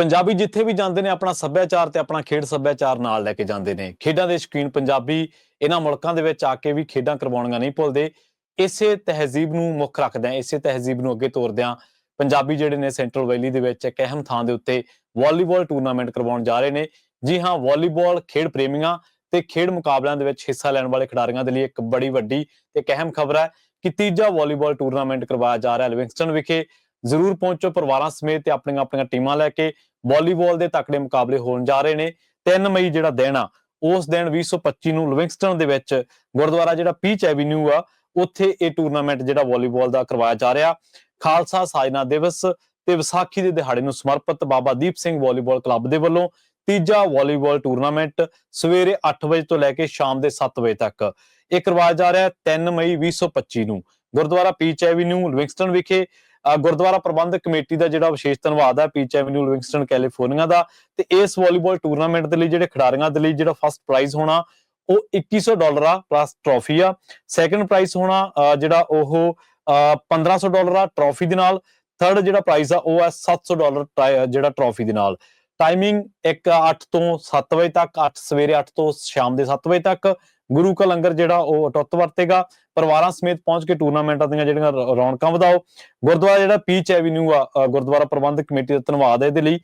ਪੰਜਾਬੀ ਜਿੱਥੇ ਵੀ ਜਾਂਦੇ ਨੇ, ਆਪਣਾ ਸੱਭਿਆਚਾਰ ਤੇ ਆਪਣਾ ਖੇਡ ਸੱਭਿਆਚਾਰ ਨਾਲ ਲੈ ਕੇ ਜਾਂਦੇ ਨੇ। ਖੇਡਾਂ ਦੇ ਸ਼ੌਕੀਨ ਪੰਜਾਬੀ ਇਹਨਾਂ ਮੁਲਕਾਂ ਦੇ ਵਿੱਚ ਆ ਕੇ ਵੀ ਖੇਡਾਂ ਕਰਵਾਉਣੀਆਂ ਨਹੀਂ ਭੁੱਲਦੇ। ਇਸੇ ਤਹਿਜ਼ੀਬ ਨੂੰ ਮੁੱਖ ਰੱਖਦਿਆਂ ਇਸੇ ਤਹਿਜ਼ੀਬ ਨੂੰ ਅੱਗੇ ਤੋਰਦਿਆਂ ਪੰਜਾਬੀ ਜਿਹੜੇ ਨੇ ਸੈਂਟਰਲ ਵੈਲੀ ਦੇ ਵਿੱਚ ਇੱਕ ਅਹਿਮ ਥਾਂ ਦੇ ਉੱਤੇ ਵਾਲੀਬਾਲ ਟੂਰਨਾਮੈਂਟ ਕਰਵਾਉਣ ਜਾ ਰਹੇ ਨੇ। ਜੀ ਹਾਂ, ਵਾਲੀਬਾਲ ਖੇਡ ਪ੍ਰੇਮੀਆਂ ਤੇ ਖੇਡ ਮੁਕਾਬਲਿਆਂ ਦੇ ਵਿੱਚ ਹਿੱਸਾ ਲੈਣ ਵਾਲੇ ਖਿਡਾਰੀਆਂ ਦੇ ਲਈ ਇੱਕ ਬੜੀ ਵੱਡੀ ਤੇ ਅਹਿਮ ਖਬਰ ਹੈ ਕਿ ਤੀਜਾ ਵਾਲੀਬਾਲ ਟੂਰਨਾਮੈਂਟ ਕਰਵਾਇਆ ਜਾ ਰਿਹਾ ਹੈ। ਲਿਵਿੰਗਸਟਨ ਵਿਖੇ ਜ਼ਰੂਰ ਪਹੁੰਚੋ, ਪਰਿਵਾਰਾਂ ਸਮੇਤ ਤੇ ਆਪਣੀਆਂ ਆਪਣੀਆਂ ਟੀਮਾਂ ਲੈ ਕੇ ਵਾਲੀਬਾਲ ਦੇ ਤਕੜੇ ਮੁਕਾਬਲੇ ਹੋਣ ਜਾ ਰਹੇ ਨੇ। 3 ਮਈ ਜਿਹੜਾ ਦਿਨ ਆ, ਉਸ ਦਿਨ 2025 ਨੂੰ ਲਿਵਿੰਗਸਟਨ ਦੇ ਵਿੱਚ ਗੁਰਦੁਆਰਾ ਜਿਹੜਾ ਪੀਚ ਐਵੀਨਿਊ ਆ, ਉੱਥੇ ਇਹ ਟੂਰਨਾਮੈਂਟ ਜਿਹੜਾ ਵਾਲੀਬਾਲ ਦਾ ਕਰਵਾਇਆ ਜਾ ਰਿਹਾ। ਖਾਲਸਾ ਸਾਜਨਾ ਦਿਵਸ ਤੇ ਵਿਸਾਖੀ ਦੇ ਦਿਹਾੜੇ ਨੂੰ ਸਮਰਪਿਤ ਬਾਬਾ ਦੀਪ ਸਿੰਘ ਵਾਲੀਬਾਲ ਕਲੱਬ ਦੇ ਵੱਲੋਂ ਤੀਜਾ ਵਾਲੀਬਾਲ ਟੂਰਨਾਮੈਂਟ ਸਵੇਰੇ 8 ਵਜੇ ਤੋਂ ਲੈ ਕੇ ਸ਼ਾਮ ਦੇ 7 ਵਜੇ ਤੱਕ। ਇਹ ਕਰਵਾਇਆ ਜਾ ਰਿਹਾ ਹੈ 3 ਮਈ 2025 ਨੂੰ। ਗੁਰਦੁਆਰਾ ਪੀਚ ਐਵੀਨਿਊ, ਲਿਵਿੰਗਸਟਨ ਵਿਖੇ ਗੁਰਦੁਆਰਾ ਪ੍ਰਬੰਧਕ ਕਮੇਟੀ ਦਾ ਜਿਹੜਾ ਵਿਸ਼ੇਸ਼ ਧੰਨਵਾਦ ਹੈ ਪੀਚ ਐਵੀਨਿਊ ਲਿਵਿੰਗਸਟਨ ਕੈਲੀਫੋਰਨੀਆ ਦਾ। ਤੇ ਇਸ ਵਾਲੀਬਾਲ ਟੂਰਨਾਮੈਂਟ ਦੇ ਲਈ ਜਿਹੜੇ ਖਿਡਾਰੀਆਂ ਦੇ ਲਈ ਜਿਹੜਾ ਫਸਟ ਪ੍ਰਾਈਜ਼ ਹੋਣਾ ਉਹ 2100 ਡਾਲਰ ਆ ਪਲੱਸ ਟਰੋਫੀ ਆ। ਸੈਕੰਡ ਪ੍ਰਾਈਜ਼ ਹੋਣਾ ਜਿਹੜਾ ਉਹ ਅ, 1500 ਡਾਲਰ ਆ ਟਰੋਫੀ ਦੇ ਨਾਲ। ਥਰਡ ਜਿਹੜਾ ਪ੍ਰਾਈਜ਼ ਆ ਉਹ ਹੈ 700 ਡਾਲਰ ਜਿਹੜਾ ਟਰੋਫੀ ਦੇ ਨਾਲ। ਟਾਈਮਿੰਗ ਇੱਕ 8 ਤੋਂ 7 ਵਜੇ ਤੱਕ 8 ਸਵੇਰੇ 8 ਤੋਂ ਸ਼ਾਮ ਦੇ 7 ਵਜੇ ਤੱਕ। ਗੁਰੂ ਕਾ ਲੰਗਰ ਜਿਹੜਾ ਉਹ ਅਟੁੱਟ ਵਰਤੇਗਾ। ਪਰਿਵਾਰਾਂ ਸਮੇਤ ਪਹੁੰਚ ਕੇ ਟੂਰਨਾਮੈਂਟਾਂ ਦੀਆਂ ਜਿਹੜੀਆਂ ਰੌਣਕਾਂ ਵਧਾਓ। ਗੁਰਦੁਆਰਾ ਜਿਹੜਾ ਪੀਚ ਐਵੀਨਿਊ ਆ ਗੁਰਦੁਆਰਾ ਪ੍ਰਬੰਧਕ ਕਮੇਟੀ ਦਾ ਧੰਨਵਾਦ ਹੈ ਇਹਦੇ ਲਈ।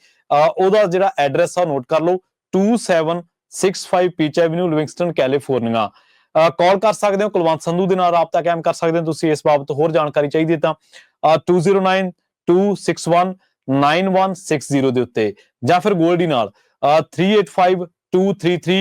ਉਹਦਾ ਜਿਹੜਾ ਐਡਰੈਸ ਆ ਨੋਟ ਕਰ ਲਓ 2765 peach avenue Livingston California. Call ਕਰ ਸਕਦੇ ਹੋ ਕੁਲਵੰਤ ਸੰਧੂ ਦੇ ਨਾਲ ਰਾਬਤਾ ਕਾਇਮ ਕਰ ਸਕਦੇ ਹੋ ਤੁਸੀਂ ਇਸ ਬਾਬਤ ਹੋਰ ਜਾਣਕਾਰੀ ਚਾਹੀਦੀ ਹੈ ਤਾਂ ਅ, 209 261 9160 ਦੇ ਉੱਤੇ ਜਾਂ ਫਿਰ ਗੋਲਡੀ ਨਾਲ ਅ, 385 233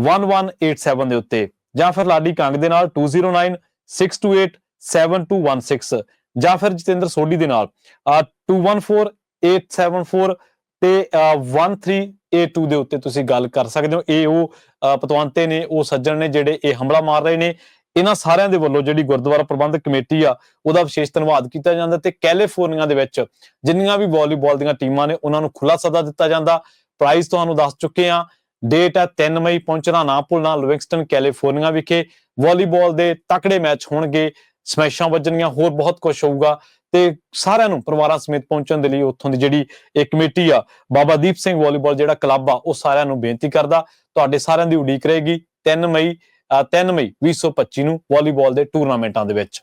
1187 ਦੇ ਉੱਤੇ ਜਾਂ ਫਿਰ ਲਾਡੀ ਕੰਗ ਦੇ ਨਾਲ 209628 7216 ਜਾਂ ਫਿਰ ਜਤਿੰਦਰ ਸੋਢੀ ਦੇ ਨਾਲ ਅ, 214874 ਤੇ ਅ, 1382 ਦੇ ਉੱਤੇ ਤੁਸੀਂ ਗੱਲ ਕਰ ਸਕਦੇ ਹੋ। ਇਹ ਉਹ ਪਤਵੰਤੇ ਨੇ ਉਹ ਸੱਜਣ ਨੇ ਜਿਹੜੇ ਇਹ ਹਮਲਾ ਮਾਰ ਰਹੇ ਨੇ। ਇਹਨਾਂ ਸਾਰਿਆਂ ਦੇ ਵੱਲੋਂ ਜਿਹੜੀ ਗੁਰਦੁਆਰਾ ਪ੍ਰਬੰਧਕ ਕਮੇਟੀ ਆ ਉਹਦਾ ਵਿਸ਼ੇਸ਼ ਧੰਨਵਾਦ ਕੀਤਾ ਜਾਂਦਾ ਤੇ ਕੈਲੀਫੋਰਨੀਆ ਦੇ ਵਿੱਚ ਜਿੰਨੀਆਂ ਵੀ ਵਾਲੀਬਾਲ ਦੀਆਂ ਟੀਮਾਂ ਨੇ ਉਹਨਾਂ ਨੂੰ ਖੁੱਲਾ ਸੱਦਾ ਦਿੱਤਾ ਜਾਂਦਾ। ਪ੍ਰਾਈਜ਼ ਤੁਹਾਨੂੰ ਦੱਸ ਚੁੱਕੇ ਆ ਡੇਟ ਹੈ 3 ਮਈ ਪਹੁੰਚਣਾ ਨਾ ਭੁੱਲਣਾ ਲਿਵਿੰਗਸਟਨ ਕੈਲੀਫੋਰਨੀਆ ਵਿਖੇ ਵਾਲੀਬਾਲ ਦੇ ਤਕੜੇ ਮੈਚ ਹੋਣਗੇ। ਸਮੈਸ਼ਾਂ ਵੱਜਣੀਆਂ ਹੋਰ ਬਹੁਤ ਕੁਝ ਹੋਊਗਾ ਤੇ ਸਾਰਿਆਂ ਨੂੰ ਪਰਿਵਾਰਾਂ ਸਮੇਤ ਪਹੁੰਚਣ ਦੇ ਲਈ ਉੱਥੋਂ ਦੀ ਜਿਹੜੀ ਇਹ ਕਮੇਟੀ ਆ ਬਾਬਾ ਦੀਪ ਸਿੰਘ ਵਾਲੀਬਾਲ ਜਿਹੜਾ ਕਲੱਬ ਆ ਉਹ ਸਾਰਿਆਂ ਨੂੰ ਬੇਨਤੀ ਕਰਦਾ ਤੁਹਾਡੇ ਸਾਰਿਆਂ ਦੀ ਉਡੀਕ ਰਹੇਗੀ 3 ਮਈ ਅ, 3 ਮਈ 2025 ਨੂੰ ਵਾਲੀਬਾਲ ਦੇ ਟੂਰਨਾਮੈਂਟਾਂ ਦੇ ਵਿੱਚ।